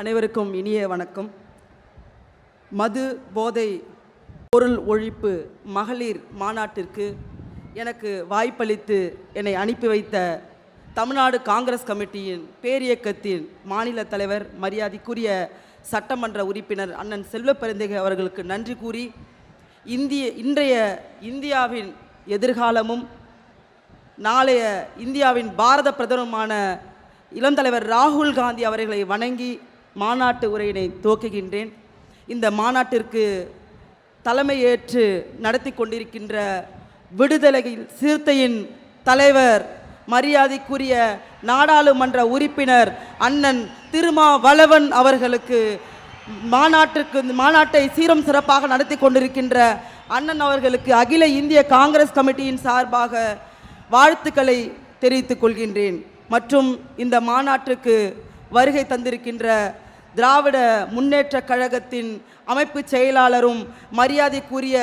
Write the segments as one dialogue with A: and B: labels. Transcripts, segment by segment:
A: அனைவருக்கும் இனிய வணக்கம். மது போதை பொருள் ஒழிப்பு மகளிர் மாநாட்டிற்கு எனக்கு வாய்ப்பளித்து என்னை அனுப்பி வைத்த தமிழ்நாடு காங்கிரஸ் கமிட்டியின் பேரியக்கத்தின் மாநில தலைவர் மரியாதைக்குரிய சட்டமன்ற உறுப்பினர் அண்ணன் செல்வ அவர்களுக்கு நன்றி கூறி இந்திய இன்றைய இந்தியாவின் எதிர்காலமும் நாளைய இந்தியாவின் பாரத பிரதமருமான இளந்தலைவர் ராகுல் காந்தி அவர்களை வணங்கி மாநாட்டு உரையினை துவக்குகின்றேன். இந்த மாநாட்டிற்கு தலைமையேற்று நடத்தி கொண்டிருக்கின்ற விடுதலை சிறுத்தையின் தலைவர் மரியாதைக்குரிய நாடாளுமன்ற உறுப்பினர் அண்ணன் திருமாவளவன் அவர்களுக்கு மாநாட்டிற்கு மாநாட்டை சீரம் சிறப்பாக நடத்தி கொண்டிருக்கின்ற அண்ணன் அவர்களுக்கு அகில இந்திய காங்கிரஸ் கமிட்டியின் சார்பாக வாழ்த்துக்களை தெரிவித்துக் கொள்கின்றேன். மற்றும் இந்த மாநாட்டுக்கு வருகை தந்திருக்கின்ற திராவிட முன்னேற்ற கழகத்தின் அமைப்பு செயலாளரும் மரியாதைக்குரிய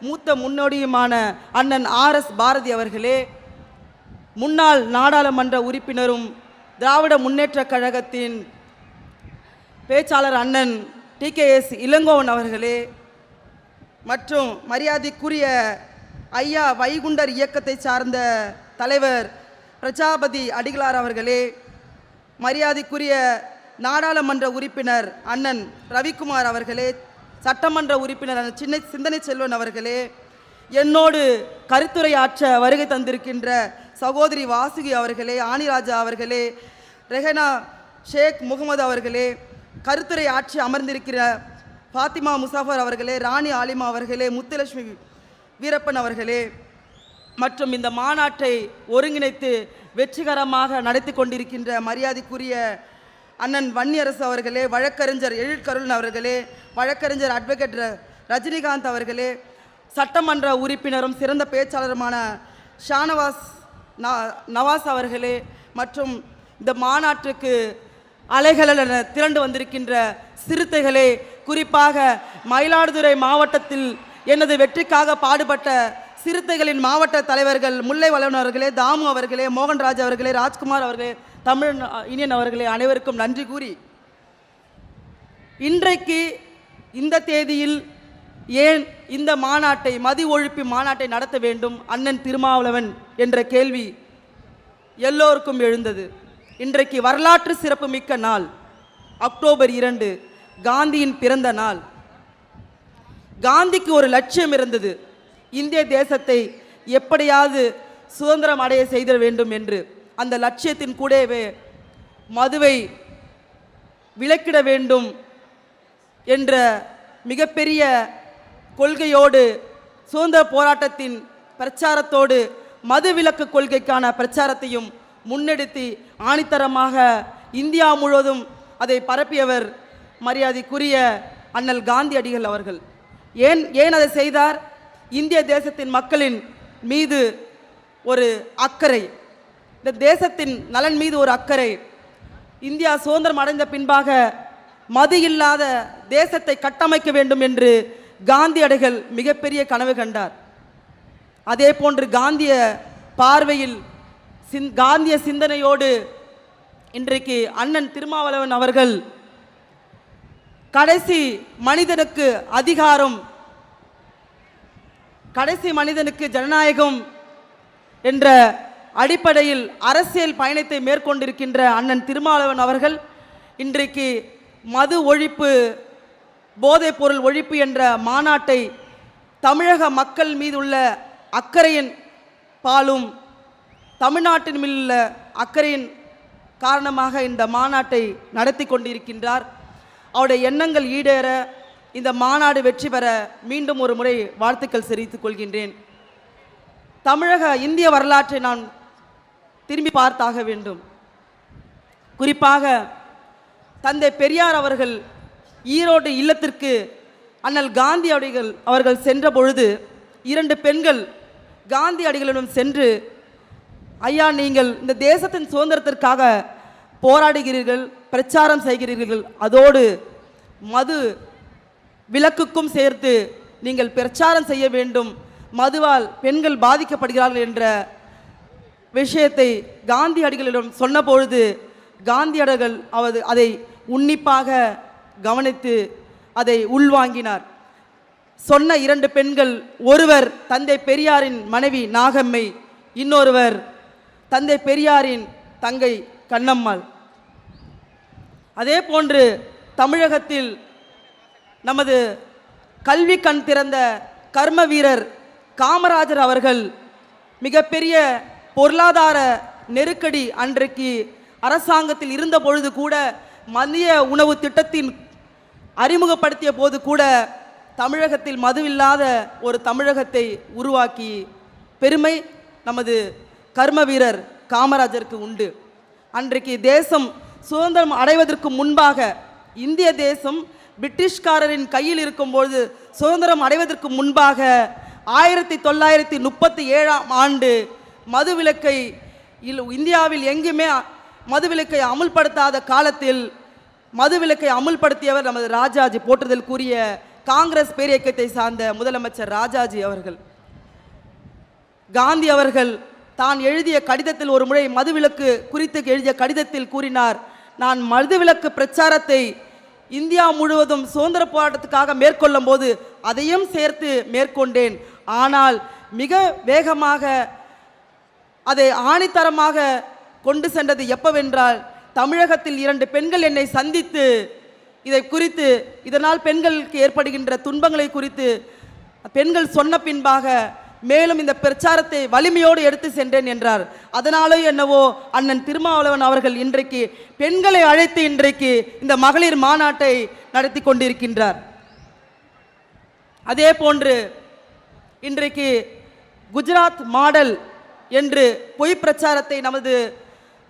A: மூத்த முன்னோடியுமான அண்ணன் ஆர் எஸ் பாரதி அவர்களே முன்னாள் நாடாளுமன்ற உறுப்பினரும் திராவிட முன்னேற்ற கழகத்தின் பேச்சாளர் அண்ணன் டி கே எஸ் இளங்கோவன் அவர்களே மற்றும் மரியாதைக்குரிய ஐயா வைகுண்டர் இயக்கத்தை சார்ந்த தலைவர் பிரஜாபதி அடிகளார் அவர்களே மரியாதைக்குரிய நாடாளுமன்ற உறுப்பினர் அண்ணன் ரவிக்குமார் அவர்களே சட்டமன்ற உறுப்பினர் அண்ணன் சின்ன சிந்தனை செல்வன் அவர்களே என்னோடு கருத்துரையாற்ற வருகை தந்திருக்கின்ற சகோதரி வாசுகி அவர்களே ஆணிராஜா அவர்களே ரெஹனா ஷேக் முகமது அவர்களே கருத்துரை ஆட்சி அமர்ந்திருக்கிற ஃபாத்திமா முசாஃபர் அவர்களே ராணி ஆலிமா அவர்களே முத்துலட்சுமி வீரப்பன் அவர்களே மற்றும் இந்த மாநாட்டை ஒருங்கிணைத்து வெற்றிகரமாக நடத்தி கொண்டிருக்கின்ற மரியாதைக்குரிய அண்ணன் வன்னியரசு அவர்களே வழக்கறிஞர் எழிற்கருள் அவர்களே வழக்கறிஞர் அட்வொகேட் ரஜினிகாந்த் அவர்களே சட்டமன்ற உறுப்பினரும் சிறந்த பேச்சாளருமான ஷானவாஸ் ந- நவாஸ் அவர்களே மற்றும் இந்த மாநாட்டுக்கு அலைகளென திரண்டு வந்திருக்கின்ற சிறுத்தைகளே குறிப்பாக மயிலாடுதுறை மாவட்டத்தில் எனது வெற்றிக்காக பாடுபட்ட சிறுத்தைகளின் மாவட்ட தலைவர்கள் முல்லை வளவன் அவர்களே தாமு அவர்களே மோகன்ராஜ் அவர்களே ராஜ்குமார் அவர்களே தமிழ் இனியன் அவர்களே அனைவருக்கும் நன்றி கூறி இன்றைக்கு இந்த தேதியில் ஏன் இந்த மாநாட்டை மதி ஒழிப்பு மாநாட்டை நடத்த வேண்டும்? அண்ணன் திருமாவளவன் என்ற கேள்வி எல்லோருக்கும் எழுந்தது. இன்றைக்கு வரலாற்று சிறப்பு மிக்க நாள் அக்டோபர் இரண்டு காந்தியின் பிறந்த நாள். காந்திக்கு ஒரு லட்சியம் இருந்தது. இந்திய தேசத்தை எப்படியாவது சுதந்திரம் அடைய செய்திட வேண்டும் என்று அந்த லட்சியத்தின் கூடவே மதுவை விலக்கிட வேண்டும் என்ற மிகப்பெரிய கொள்கையோடு சுதந்திர போராட்டத்தின் பிரச்சாரத்தோடு மது விலக்கு கொள்கைக்கான பிரச்சாரத்தையும் முன்னெடுத்து ஆணித்தரமாக இந்தியா முழுவதும் அதை பரப்பியவர் மரியாதைக்குரிய அண்ணல் காந்தியடிகள் அவர்கள். ஏன் ஏன் அதை செய்தார்? இந்திய தேசத்தின் மக்களின் மீது ஒரு அக்கறை. இந்த தேசத்தின் நலன் மீது ஒரு அக்கறை. இந்தியா சுதந்திரம் அடைந்த பின்பாக மது இல்லாத தேசத்தை கட்டமைக்க வேண்டும் என்று காந்தியடிகள் மிகப்பெரிய கனவு கண்டார். அதே போன்று காந்திய பார்வையில் சிந் காந்திய சிந்தனையோடு இன்றைக்கு அண்ணன் திருமாவளவன் அவர்கள் கடைசி மனிதனுக்கு அதிகாரம் கடைசி மனிதனுக்கு ஜனநாயகம் என்ற அடிப்படையில் அரசியல் பயணத்தை மேற்கொண்டிருக்கின்ற அண்ணன் திருமாவளவன் அவர்கள் இன்றைக்கு மது ஒழிப்பு போதைப் பொருள் ஒழிப்பு என்ற மாநாட்டை தமிழக மக்கள் மீது உள்ள அக்கறையின் பாலும் தமிழ்நாட்டின் மீது உள்ள அக்கறையின் காரணமாக இந்த மாநாட்டை நடத்தி கொண்டிருக்கின்றார். அவருடைய எண்ணங்கள் ஈடேற இந்த மாநாடு வெற்றி பெற மீண்டும் ஒரு முறை வாழ்த்துக்கள் தெரிவித்துக் கொள்கின்றேன். தமிழக இந்திய வரலாற்றை நான் திரும்பி பார்த்தாக வேண்டும். குறிப்பாக தந்தை பெரியார் அவர்கள் ஈரோடு இல்லத்திற்கு அண்ணல் காந்தி அடிகள் அவர்கள் சென்ற பொழுது இரண்டு பெண்கள் காந்தி அடிகளிடம் சென்று ஐயா நீங்கள் இந்த தேசத்தின் சுதந்திரத்திற்காக போராடுகிறீர்கள் பிரச்சாரம் செய்கிறீர்கள். அதோடு மது விளக்குக்கும் சேர்த்து நீங்கள் பிரச்சாரம் செய்ய வேண்டும். மதுவால் பெண்கள் பாதிக்கப்படுகிறார்கள் என்ற விஷயத்தை காந்தியடிகளிடம் சொன்னபொழுது காந்தியடிகள் அவர் அதை உன்னிப்பாக கவனித்து அதை உள்வாங்கினார். சொன்ன இரண்டு பெண்கள் ஒருவர் தந்தை பெரியாரின் மனைவி நாகம்மை இன்னொருவர் தந்தை பெரியாரின் தங்கை கண்ணம்மாள். அதே போன்று தமிழகத்தில் நமது கல்வி கண் திறந்த கர்ம வீரர் காமராஜர் அவர்கள் மிகப்பெரிய பொருளாதார நெருக்கடி அன்றைக்கு அரசாங்கத்தில் இருந்த பொழுது கூட மதிய உணவு திட்டத்தின் அறிமுகப்படுத்திய போது கூட தமிழகத்தில் மதுவில்லாத ஒரு தமிழகத்தை உருவாக்கி பெருமை நமது கர்ம வீரர் காமராஜருக்கு உண்டு. அன்றைக்கு தேசம் சுதந்திரம் அடைவதற்கு முன்பாக இந்திய தேசம் பிரிட்டிஷ்காரரின் கையில் இருக்கும்பொழுது சுதந்திரம் அடைவதற்கு முன்பாக ஆயிரத்தி தொள்ளாயிரத்தி முப்பத்தி ஏழாம் ஆண்டு மதுவிலக்கை இல்- இந்தியாவில் எங்குமே மதுவிலக்கை அமுல்படுத்தாத காலத்தில் மதுவிலக்கை அமுல்படுத்தியவர் நமது ராஜாஜி. போற்றுதல் கூறிய காங்கிரஸ் பேரியக்கத்தை சார்ந்த முதலமைச்சர் ராஜாஜி அவர்கள். காந்தி அவர்கள் தான் எழுதிய கடிதத்தில் ஒரு முறை மதுவிலக்கு குறித்து எழுதிய கடிதத்தில் கூறினார் நான் மதுவிலக்கு பிரச்சாரத்தை இந்தியா முழுவதும் சுதந்திர போராட்டத்துக்காக மேற்கொள்ளும் போது அதையும் சேர்த்து மேற்கொண்டேன். ஆனால் மிக வேகமாக அதை ஆணித்தரமாக கொண்டு சென்றது எப்பவென்றால் தமிழகத்தில் இரண்டு பெண்கள் என்னை சந்தித்து இதை குறித்து இதனால் பெண்களுக்கு ஏற்படுகின்ற துன்பங்களை குறித்து பெண்கள் சொன்ன பின்பாக மேலும் இந்த பிரச்சாரத்தை வலிமையோடு எடுத்து சென்றேன் என்றார். அதனாலோ என்னவோ அண்ணன் திருமாவளவன் அவர்கள் இன்றைக்கு பெண்களை அழைத்து இன்றைக்கு இந்த மகளிர் மாநாட்டை நடத்தி கொண்டிருக்கின்றார். அதே போன்று இன்றைக்கு குஜராத் மாடல் என்று பொய் பிரச்சாரத்தை நமது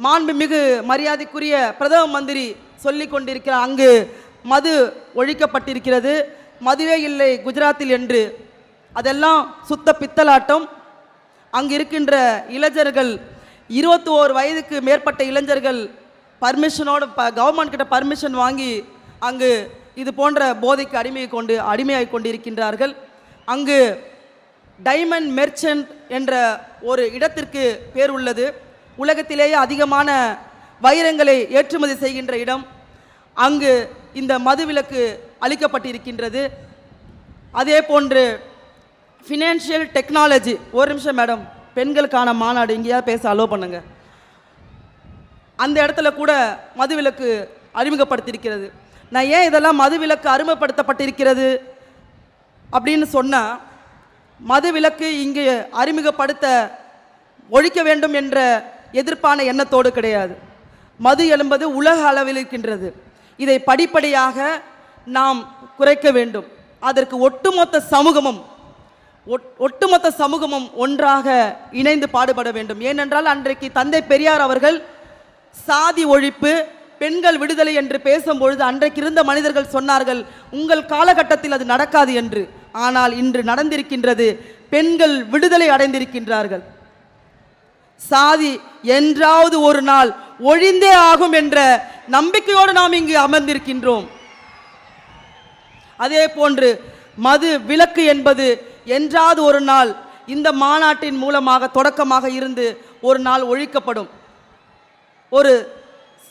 A: மாண்புமிகு மரியாதைக்குரிய பிரதம மந்திரி சொல்லி கொண்டிருக்கிறார். அங்கு மது ஒழிக்கப்பட்டிருக்கிறது. மதுவே இல்லை குஜராத்தில் என்று அதெல்லாம் சுத்த பித்தலாட்டம். அங்கு இருக்கின்ற இளைஞர்கள் இருபத்தி ஓரு வயதுக்கு மேற்பட்ட இளைஞர்கள் பர்மிஷனோட ப கவர்மெண்ட் கிட்ட பர்மிஷன் வாங்கி அங்கு இது போன்ற போதைக்கு அடிமையை கொண்டு அடிமையாகி கொண்டிருக்கின்றார்கள். அங்கு டைமண்ட் மெர்ச்சன்ட் என்ற ஒரு இடத்திற்கு பேர் உள்ளது. உலகத்திலேயே அதிகமான வைரங்களை ஏற்றுமதி செய்கின்ற இடம் அங்கு இந்த மதுவிலக்கு அளிக்கப்பட்டிருக்கின்றது. அதே போன்று ஃபினான்ஷியல் டெக்னாலஜி ஒரு நிமிஷம் மேடம் பெண்களுக்கான மாநாடு எங்கேயாவது பேச அலோவ் பண்ணுங்க. அந்த இடத்துல கூட மதுவிலக்கு அறிமுகப்படுத்தியிருக்கிறது. நான் ஏன் இதெல்லாம் மதுவிலக்கு அறிமுகப்படுத்தப்பட்டிருக்கிறது அப்படின்னு சொன்னால் மதுவிலக்கு இங்கு அறிமுகப்படுத்த ஒழிக்க வேண்டும் என்ற எதிர்ப்பான எண்ணத்தோடு கிடையாது. மது என்பது உலக அளவில் இருக்கின்றது. இதை படிப்படியாக நாம் குறைக்க வேண்டும். அதற்கு ஒட்டுமொத்த சமூகமும் ஒட்டுமொத்த சமூகமும் ஒன்றாக இணைந்து பாடுபட வேண்டும். ஏனென்றால் அன்றைக்கு தந்தை பெரியார் அவர்கள் சாதி ஒழிப்பு பெண்கள் விடுதலை என்று பேசும்பொழுது அன்றைக்கு இருந்த மனிதர்கள் சொன்னார்கள் உங்கள் காலகட்டத்தில் அது நடக்காது என்று. ஆனால் இன்று நடந்திருக்கின்றது பெண்கள் விடுதலை அடைந்திருக்கின்றார்கள். சாதி என்றாவது ஒரு நாள் ஒழிந்தே ஆகும் என்ற நம்பிக்கையோடு நாம் இங்கு அமர்ந்திருக்கின்றோம். அதே போன்று மது விலக்கு என்பது என்றாவது ஒரு நாள் இந்த மாநாட்டின் மூலமாக தொடக்கமாக இருந்து ஒரு நாள் ஒழிக்கப்படும். ஒரு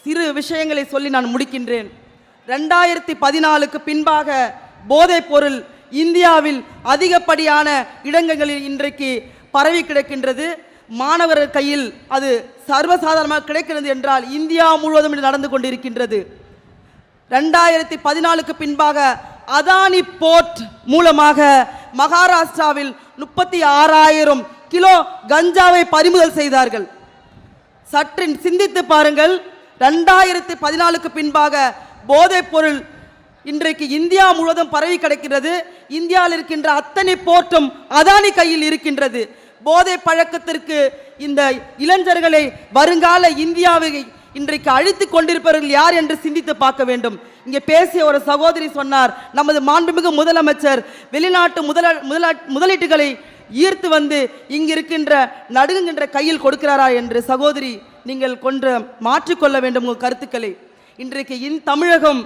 A: சிறு விஷயங்களை சொல்லி நான் முடிக்கின்றேன். ரெண்டாயிரத்தி பதினாலுக்கு பின்பாக போதைப் பொருள் இந்தியாவில் அதிகப்படியான இடங்களில் இன்றைக்கு பரவி கிடக்கின்றது. மாணவர் கையில் அது சர்வசாதாரணமாக கிடைக்கிறது என்றால் இந்தியா முழுவதும் இது நடந்து கொண்டிருக்கின்றது. ரெண்டாயிரத்தி பதினாலுக்கு பின்பாக அதானி போர்ட் மூலமாக மகாராஷ்டிராவில் முப்பத்தி ஆறாயிரம் கிலோ கஞ்சாவை பறிமுதல் செய்தார்கள். சற்று சிந்தித்து பாருங்கள் ரெண்டாயிரத்தி பதினாலுக்கு பின்பாக போதைப் பொருள் இன்றைக்கு இந்தியா முழுவதும் பரவி கிடக்கிறது இந்தியாவில் இருக்கின்ற அத்தனை போர்ட்டும் அதானி கையில் இருக்கின்றது. போதை பழக்கத்திற்கு இந்த இளைஞர்களை வருங்கால இந்தியாவை இன்றைக்கு அழித்து கொண்டிருப்பவர்கள் யார் என்று சிந்தித்து பார்க்க வேண்டும். இங்கே பேசிய ஒரு சகோதரி சொன்னார் நமது மாண்புமிகு முதலமைச்சர் வெளிநாட்டு முதல முதலா முதலீட்டுகளை ஈர்த்து வந்து இங்கு இருக்கின்ற நடுங்குகின்ற கையில் கொடுக்கிறாரா? என்று சகோதரி நீங்கள் கொன்ற மாற்றிக்கொள்ள வேண்டும் உங்கள் கருத்துக்களை. இன்றைக்கு இன் தமிழகம்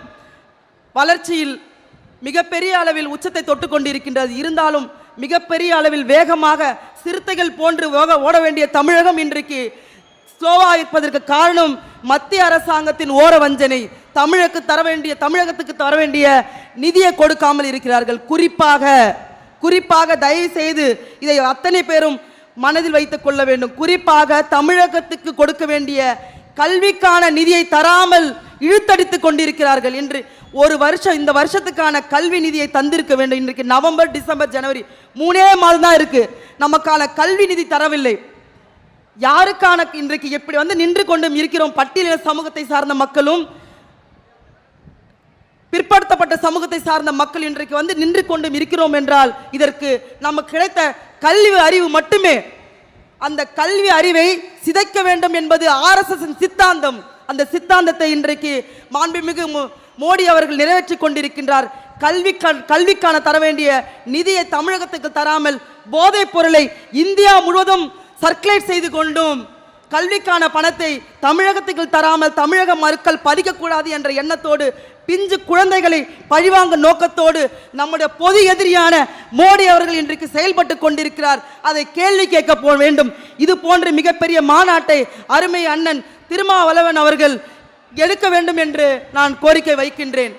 A: வளர்ச்சியில் மிகப்பெரிய அளவில் உச்சத்தை தொட்டு கொண்டிருக்கின்றது. இருந்தாலும் மிகப்பெரிய அளவில் வேகமாக சிறுத்தைகள் போன்று ஓட வேண்டிய தமிழகம் இன்றைக்கு ஸ்லோவா இருப்பதற்கு காரணம் மத்திய அரசாங்கத்தின் ஓர வஞ்சனை தமிழுக்கு தர வேண்டிய தமிழகத்துக்கு தர வேண்டிய நிதியை கொடுக்காமல் இருக்கிறார்கள். குறிப்பாக குறிப்பாக தயவு செய்து இதை அத்தனை பேரும் மனதில் வைத்துக் கொள்ள வேண்டும். குறிப்பாக தமிழகத்துக்கு கொடுக்க வேண்டிய கல்விக்கான நிதியை தராமல் இழுத்தடித்துக் கொண்டிருக்கிறார்கள் என்று ஒரு வருஷம் இந்த வருஷத்துக்கான கல்வி நிதியை தந்திருக்க வேண்டும். இன்றைக்கு நவம்பர் டிசம்பர் ஜனவரி மூணே மாதம் தான் இருக்கு. நமக்கான கல்வி நிதி தரவில்லை. யாருக்கான இன்றைக்கு எப்படி வந்து நின்று கொண்டும் இருக்கிறோம் பட்டியலின சமூகத்தை சார்ந்த மக்களும் பிற்படுத்தப்பட்ட சமூகத்தை சார்ந்த மக்கள் இன்றைக்கு வந்து நின்று கொண்டும் இருக்கிறோம் என்றால் இதற்கு நமக்கு கிடைத்த கல்வி அறிவு மட்டுமே. அந்த கல்வி அறிவை சிதைக்க வேண்டும் என்பது ஆர்எஸ்எஸ் சித்தாந்தம். அந்த சித்தாந்தத்தை இன்றைக்கு மாண்புமிகு மோ- மோடி அவர்கள் நிறைவேற்றி கொண்டிருக்கின்றார். கல்வி கல்விக்கான தர வேண்டிய நிதியை தமிழகத்துக்கு தராமல் போதைப் பொருளை இந்தியா முழுவதும் சர்க்குலேட் செய்து கொண்டும் கல்விக்கான பணத்தை தமிழகத்துக்கு தராமல் தமிழக மக்கள் பறிக்கக்கூடாது என்ற எண்ணத்தோடு பிஞ்சு குழந்தைகளை பழிவாங்க நோக்கத்தோடு நம்முடைய பொது எதிரியான மோடி அவர்கள் இன்றைக்கு செயல்பட்டு கொண்டிருக்கிறார். அதை கேள்வி கேட்க போ வேண்டும். இது போன்ற மிகப்பெரிய மாநாட்டை அருமை அண்ணன் திருமாவளவன் அவர்கள் எடுக்க வேண்டும் என்று நான் கோரிக்கை வைக்கின்றேன்.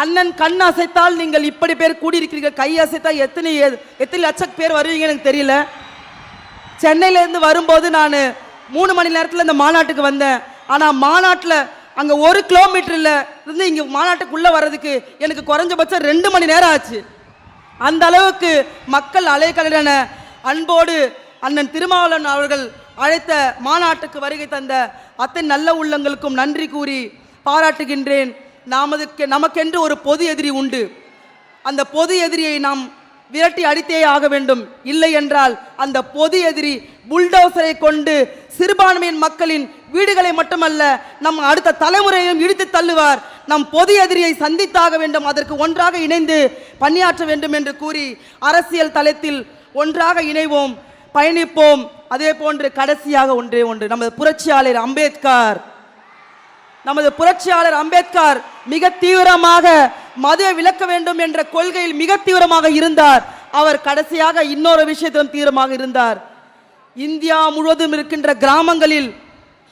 A: அண்ணன் கண் அசைத்தால் நீங்கள் இப்படி பேர் கூடியிருக்கிறீர்கள். கை அசைத்தால் எத்தனை எத்தனை லட்சம் பேர் வருவீங்க எனக்கு தெரியல. சென்னையிலேருந்து வரும்போது நான் மூணு மணி நேரத்தில் இந்த மாநாட்டுக்கு வந்தேன். ஆனால் மாநாட்டில் அங்கே ஒரு கிலோமீட்டரில் இருந்து இங்கே மாநாட்டுக்குள்ளே வர்றதுக்கு எனக்கு குறைஞ்சபட்சம் ரெண்டு மணி நேரம் ஆச்சு. அந்த அளவுக்கு மக்கள் அலைக்கடன அன்போடு அண்ணன் திருமாவளவன் அவர்கள் அழைத்த மாநாட்டுக்கு வருகை தந்த அத்தனை நல்ல உள்ளங்களுக்கும் நன்றி கூறி பாராட்டுகின்றேன். நமதுக்கு நமக்கென்று ஒரு பொது எதிரி உண்டு. அந்த பொது எதிரியை நாம் விரட்டி அடித்தே ஆக வேண்டும். இல்லை என்றால் அந்த பொது எதிரி புல்டோசரை கொண்டு சிறுபான்மையின் மக்களின் வீடுகளை மட்டுமல்ல நம் அடுத்த தலைமுறையையும் இடித்து தள்ளுவார். நம் பொது எதிரியை சந்தித்தாக வேண்டும் அதற்கு ஒன்றாக இணைந்து பணியாற்ற வேண்டும் என்று கூறி அரசியல் தளத்தில் ஒன்றாக இணைவோம் பயணிப்போம். அதே போன்று கடைசியாக ஒன்றே ஒன்று. நமது புரட்சியாளர் அம்பேத்கர். நமது புரட்சியாளர் அம்பேத்கர் மிக தீவிரமாக மதுவை விலக்க வேண்டும் என்ற கொள்கையில் மிக தீவிரமாக இருந்தார். அவர் கடைசியாக இன்னொரு விஷயத்திலும் தீவிரமாக இருந்தார். இந்தியா முழுவதும் இருக்கின்ற கிராமங்களில்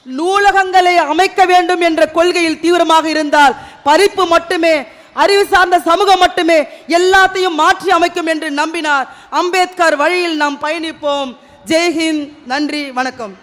A: நூலகங்களை அமைக்க வேண்டும் என்ற கொள்கையில் தீவிரமாக இருந்தால் பறிப்பு மட்டுமே அறிவு சார்ந்த சமூகம் மட்டுமே எல்லாத்தையும் மாற்றி அமைக்கும் என்று நம்பினார். அம்பேத்கர் வழியில் நாம் பயணிப்போம். ஜெய்ஹிந்த் நன்றி வணக்கம்.